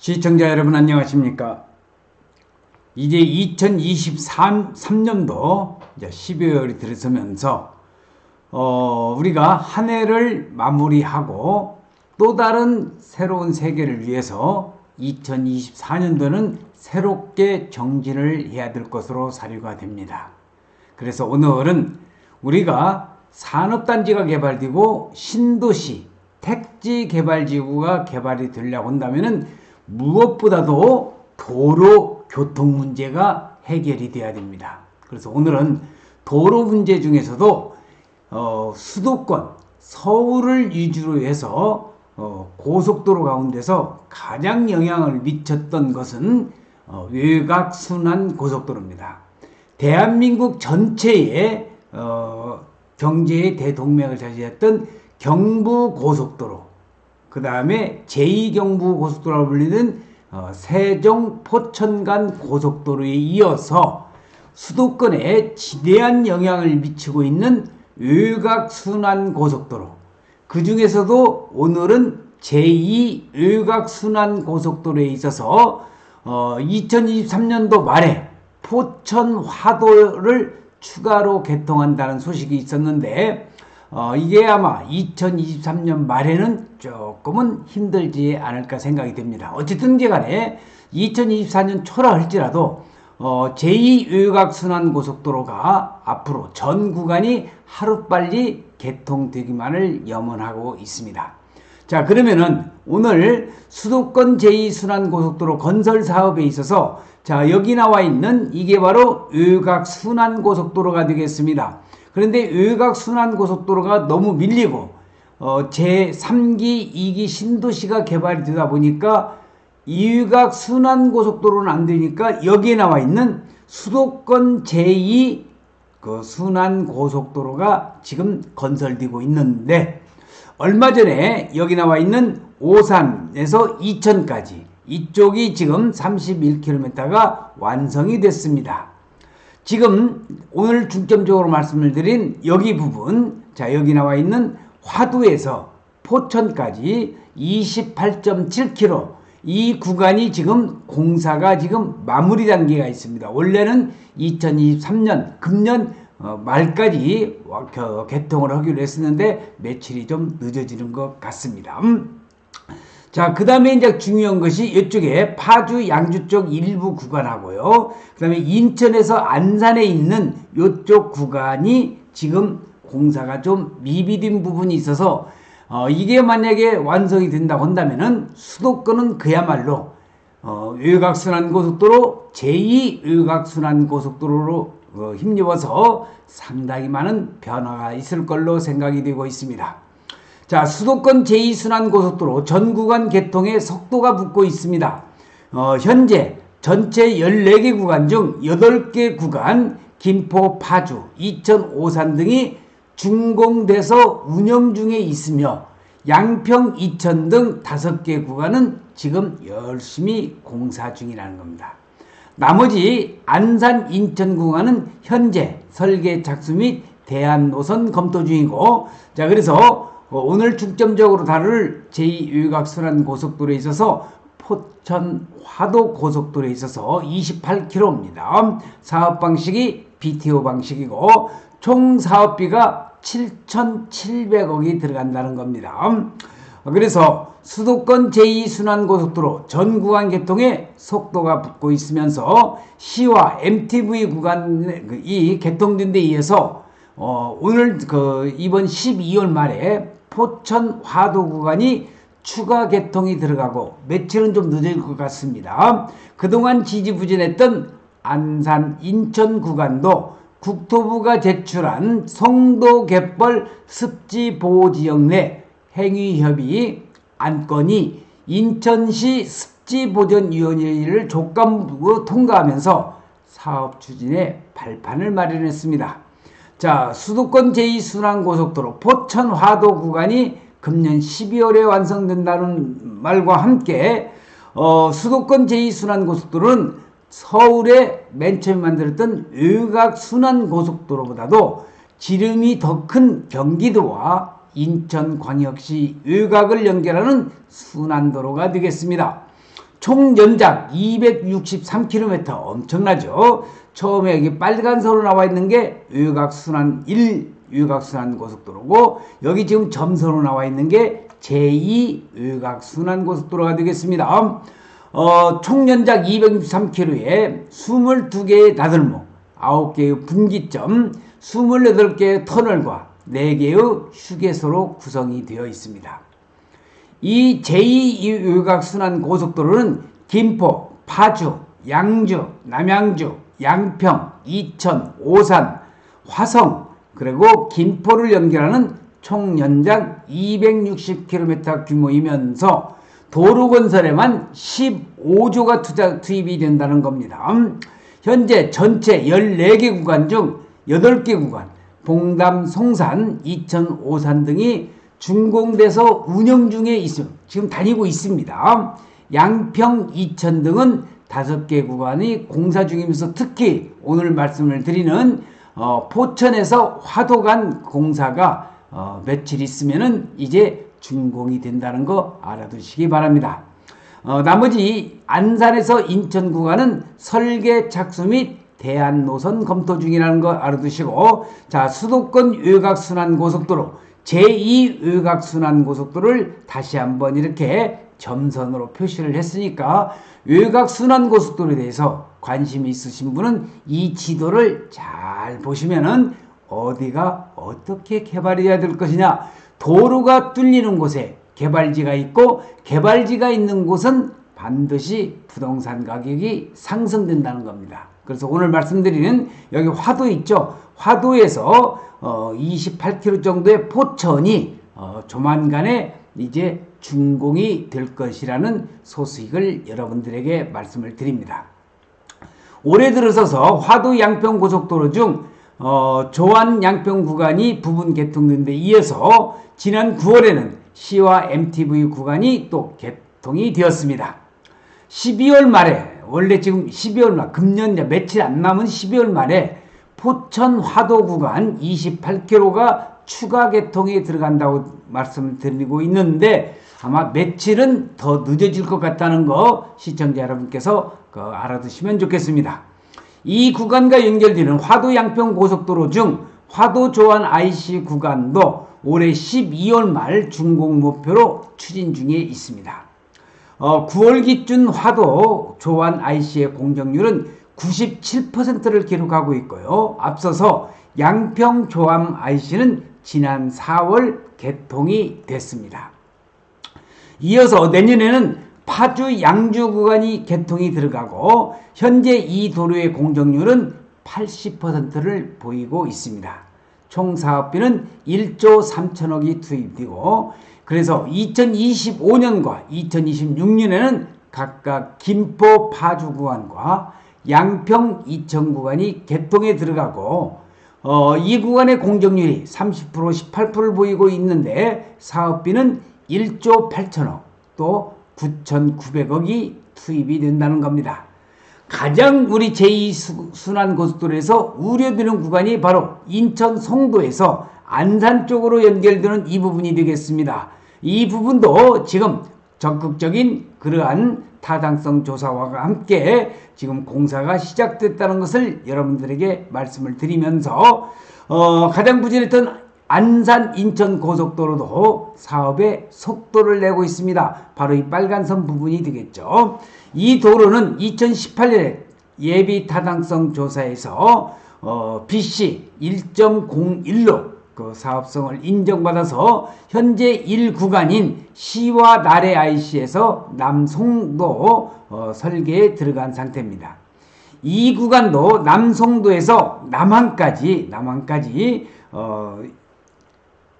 시청자 여러분 안녕하십니까? 이제 2023년도 이제 12월이 들어서면서 어, 우리가 한 해를 마무리하고 또 다른 새로운 세계를 위해서 2024년도는 새롭게 정진을 해야 될 것으로 사료가 됩니다. 그래서 오늘은 우리가 산업단지가 개발되고 신도시, 택지 개발지구가 개발이 되려고 한다면은 무엇보다도 도로 교통 문제가 해결이 돼야 됩니다. 그래서 오늘은 도로 문제 중에서도 어, 수도권 서울을 위주로 해서 어, 고속도로 가운데서 가장 영향을 미쳤던 것은 어, 외곽순환 고속도로입니다. 대한민국 전체의 어, 경제의 대동맥을 차지했던 경부 고속도로, 그 다음에 제2경부 고속도로로 불리는 어, 세종 포천간 고속도로에 이어서 수도권에 지대한 영향을 미치고 있는 외곽순환 고속도로. 그 중에서도 오늘은 제2 외곽순환 고속도로에 있어서 어, 2023년도 말에 포천 화도를 추가로 개통한다는 소식이 있었는데 어, 이게 아마 2023년 말에는 조금은 힘들지 않을까 생각이 됩니다. 어쨌든 간에 2024년 초라 할지라도 어, 제2외곽순환 고속도로가 앞으로 전 구간이 하루빨리 개통되기만을 염원하고 있습니다. 자, 그러면은 오늘 수도권 제2순환 고속도로 건설 사업에 있어서 자, 여기 나와 있는 이게 바로 외곽순환 고속도로가 되겠습니다. 그런데 외곽순환 고속도로가 너무 밀리고 어, 제3기, 2기 신도시가 개발이 되다 보니까 이유각 순환 고속도로는 안 되니까 여기에 나와 있는 수도권 제2 그 순환 고속도로가 지금 건설되고 있는데 얼마 전에 여기 나와 있는 오산에서 이천까지 이쪽이 지금 31km가 완성이 됐습니다. 지금 오늘 중점적으로 말씀을 드린 여기 부분 자 여기 나와 있는 화두에서 포천까지 28.7km 이 구간이 지금 공사가 지금 마무리 단계가 있습니다. 원래는 2023년 금년 어, 말까지 개통을 하기로 했었는데 며칠이 좀 늦어지는 것 같습니다. 음. 자, 그 다음에 이제 중요한 것이 이쪽에 파주, 양주 쪽 일부 구간하고요. 그 다음에 인천에서 안산에 있는 이쪽 구간이 지금 공사가 좀 미비된 부분이 있어서 어, 이게 만약에 완성이 된다고 한다면은 수도권은 그야말로 어, 외곽순환 고속도로 제2 외곽순환 고속도로로 어, 힘입어서 상당히 많은 변화가 있을 걸로 생각이 되고 있습니다. 자, 수도권 제2순환 고속도로 전 구간 개통에 속도가 붙고 있습니다. 어, 현재 전체 14개 구간 중 8개 구간 김포, 파주, 이천, 오산 등이 준공돼서 운영 중에 있으며 양평, 이천 등 다섯 개 구간은 지금 열심히 공사 중이라는 겁니다. 나머지 안산, 인천 구간은 현재 설계 착수 및 대안 노선 검토 중이고 자 그래서 오늘 중점적으로 다룰 제2외곽순환 고속도로에 있어서 포천 화도 고속도로에 있어서 28km입니다. 사업 방식이 BTO 방식이고 총 사업비가 7,700억이 들어간다는 겁니다. 그래서 수도권 제2순환고속도로 전 구간 개통에 속도가 붙고 있으면서 시와 MTV 구간이 개통된 데 의해서 어, 오늘 그 이번 12월 말에 포천 화도 구간이 추가 개통이 들어가고 며칠은 좀 늦을 것 같습니다. 그동안 지지부진했던 안산 인천 구간도 국토부가 제출한 송도 갯벌 습지 보호 지역 내 행위 협의 안건이 인천시 습지 보전 위원회를 조건부로 통과하면서 사업 추진에 발판을 마련했습니다. 자, 수도권 제2순환고속도로 포천 화도 구간이 금년 12월에 완성된다는 말과 함께 어, 수도권 제2순환고속도로는 서울에 맨 처음 만들었던 외곽 순환 고속도로보다도 지름이 더 큰 경기도와 인천광역시 외곽을 연결하는 순환도로가 되겠습니다. 총 연장 263km 엄청나죠. 처음에 여기 빨간선으로 나와 있는 게 외곽순환 1 외곽순환 고속도로고 여기 지금 점선으로 나와 있는 게 제2 외곽순환 고속도로가 되겠습니다. 어, 총 연장 263km에 22개의 나들목, 9개의 분기점, 28개의 터널과 4개의 휴게소로 구성이 되어 있습니다. 이 제2 외곽순환 고속도로는 김포, 파주, 양주, 남양주, 양평, 이천, 오산, 화성, 그리고 김포를 연결하는 총 연장 260km 규모이면서 도로 건설에만 15조가 투자 투입이 된다는 겁니다. 음, 현재 전체 14개 구간 중 8개 구간, 봉담, 송산, 이천, 오산 등이 준공돼서 운영 중에 있음, 지금 다니고 있습니다. 양평, 이천 등은 다섯 개 구간이 공사 중이면서 특히 오늘 말씀을 드리는 어, 포천에서 화도 간 공사가 어, 며칠 있으면은 이제 준공이 된다는 거 알아두시기 바랍니다. 어, 나머지 안산에서 인천 구간은 설계 착수 및 대안 노선 검토 중이라는 거 알아두시고 자 수도권 외곽순환 고속도로 제2 외곽순환 고속도로를 다시 한번 이렇게 점선으로 표시를 했으니까 외곽순환 고속도로에 대해서 관심이 있으신 분은 이 지도를 잘 보시면은 어디가 어떻게 개발이 돼야 될 것이냐 도로가 뚫리는 곳에 개발지가 있고 개발지가 있는 곳은 반드시 부동산 가격이 상승된다는 겁니다. 그래서 오늘 말씀드리는 여기 화도 있죠. 화도에서 어 28km 정도의 포천이 어 조만간에 이제 준공이 될 것이라는 소식을 여러분들에게 말씀을 드립니다. 올해 들어서서 화도 양평 고속도로 중 어, 조안 양평 구간이 부분 개통된 데 이어서 지난 9월에는 시와 MTV 구간이 또 개통이 되었습니다. 12월 말에 원래 지금 12월 말 금년 며칠 안 남은 12월 말에 포천 화도 구간 28km가 추가 개통에 들어간다고 말씀드리고 있는데 아마 며칠은 더 늦어질 것 같다는 거 시청자 여러분께서 그 알아두시면 좋겠습니다. 이 구간과 연결되는 화도 양평 고속도로 중 화도 조안 IC 구간도 올해 12월 말 준공 목표로 추진 중에 있습니다. 어, 9월 기준 화도 조안 IC의 공정률은 97%를 기록하고 있고요. 앞서서 양평 조암 IC는 지난 4월 개통이 됐습니다. 이어서 내년에는 파주 양주 구간이 개통이 들어가고 현재 이 도로의 공정률은 80%를 보이고 있습니다. 총 사업비는 1조 3천억이 투입되고 그래서 2025년과 2026년에는 각각 김포 파주 구간과 양평 이천 구간이 개통에 들어가고 어, 이 구간의 공정률이 30% 18%를 보이고 있는데 사업비는 1조 8천억 또 9,900억이 투입이 된다는 겁니다. 가장 우리 제2순환 고속도로에서 우려되는 구간이 바로 인천 송도에서 안산 쪽으로 연결되는 이 부분이 되겠습니다. 이 부분도 지금 적극적인 그러한 타당성 조사와 함께 지금 공사가 시작됐다는 것을 여러분들에게 말씀을 드리면서 어, 가장 부진했던 안산 인천 고속도로도 사업에 속도를 내고 있습니다. 바로 이 빨간선 부분이 되겠죠. 이 도로는 2018년에 예비 타당성 조사에서 어, BC 1.01로 그 사업성을 인정받아서 현재 1구간인 시와 나래 IC에서 남송도 어, 설계에 들어간 상태입니다. 이 구간도 남송도에서 남항까지 남항까지 어,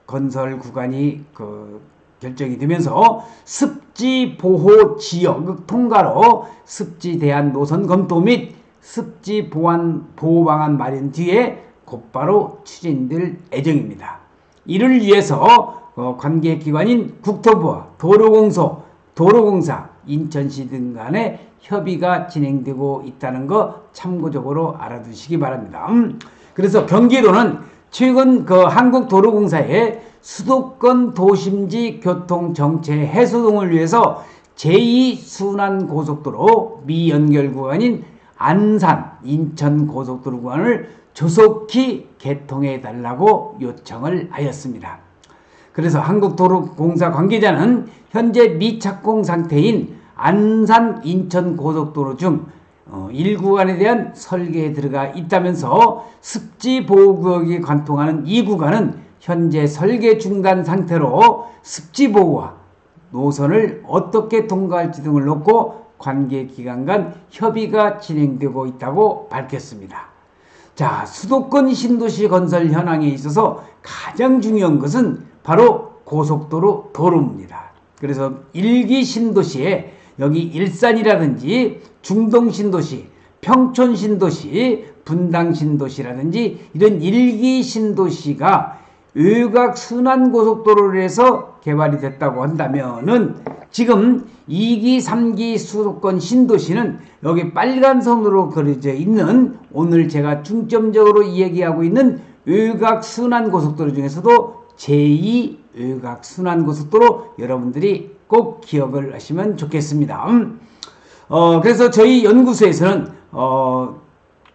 건설 구간이 그 결정이 되면서 습지 보호 지역 통과로 습지 대한 노선 검토 및 습지 보안 보호 방안 마련 뒤에 곧바로 추진될 예정입니다. 이를 위해서 어, 관계 기관인 국토부와 도로공소, 도로공사, 인천시 등 간의 협의가 진행되고 있다는 거 참고적으로 알아두시기 바랍니다. 음, 그래서 경기도는 최근 그 한국도로공사에 수도권 도심지 교통 정체 해소 등을 위해서 제2순환고속도로 미연결 구간인 안산 인천 고속도로 구간을 조속히 개통해 달라고 요청을 하였습니다. 그래서 한국도로공사 관계자는 현재 미착공 상태인 안산 인천 고속도로 중 어, 1구간에 대한 설계에 들어가 있다면서 습지 보호구역이 관통하는 이 구간은 현재 설계 중단 상태로 습지 보호와 노선을 어떻게 통과할지 등을 놓고 관계 기관 간 협의가 진행되고 있다고 밝혔습니다. 자, 수도권 신도시 건설 현황에 있어서 가장 중요한 것은 바로 고속도로 도로입니다. 그래서 일기 신도시에 여기 일산이라든지 중동 신도시, 평촌 신도시, 분당 신도시라든지 이런 일기 신도시가 외곽 순환 고속도로를 해서 개발이 됐다고 한다면은 지금 2기, 3기 수도권 신도시는 여기 빨간 선으로 그려져 있는 오늘 제가 중점적으로 이야기하고 있는 외곽 순환 고속도로 중에서도 제2 외곽 순환 고속도로 여러분들이 꼭 기억을 하시면 좋겠습니다. 음, 어, 그래서 저희 연구소에서는 어,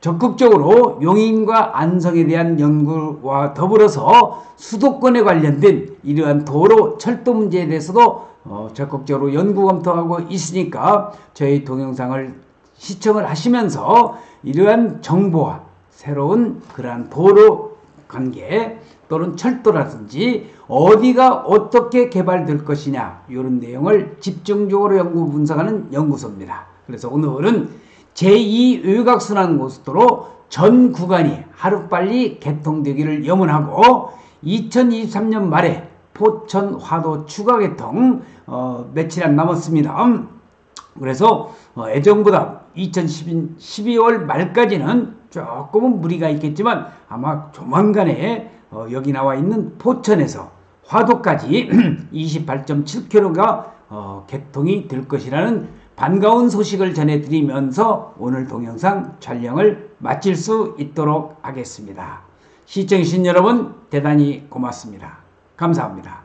적극적으로 용인과 안성에 대한 연구와 더불어서 수도권에 관련된 이러한 도로 철도 문제에 대해서도 어, 적극적으로 연구 검토하고 있으니까 저희 동영상을 시청을 하시면서 이러한 정보와 새로운 그러한 도로 관계 또는 철도라든지 어디가 어떻게 개발될 것이냐 이런 내용을 집중적으로 연구 분석하는 연구소입니다. 그래서 오늘은 제2 외곽순환 고속도로 전 구간이 하루빨리 개통되기를 염원하고 2023년 말에 포천 화도 추가 개통 어, 며칠 안 남았습니다. 음, 그래서 어, 예정보다 2012월 말까지는 조금은 무리가 있겠지만 아마 조만간에 어, 여기 나와 있는 포천에서 화도까지 28.7km가 어, 개통이 될 것이라는 반가운 소식을 전해드리면서 오늘 동영상 촬영을 마칠 수 있도록 하겠습니다. 시청해주신 여러분 대단히 고맙습니다. 감사합니다.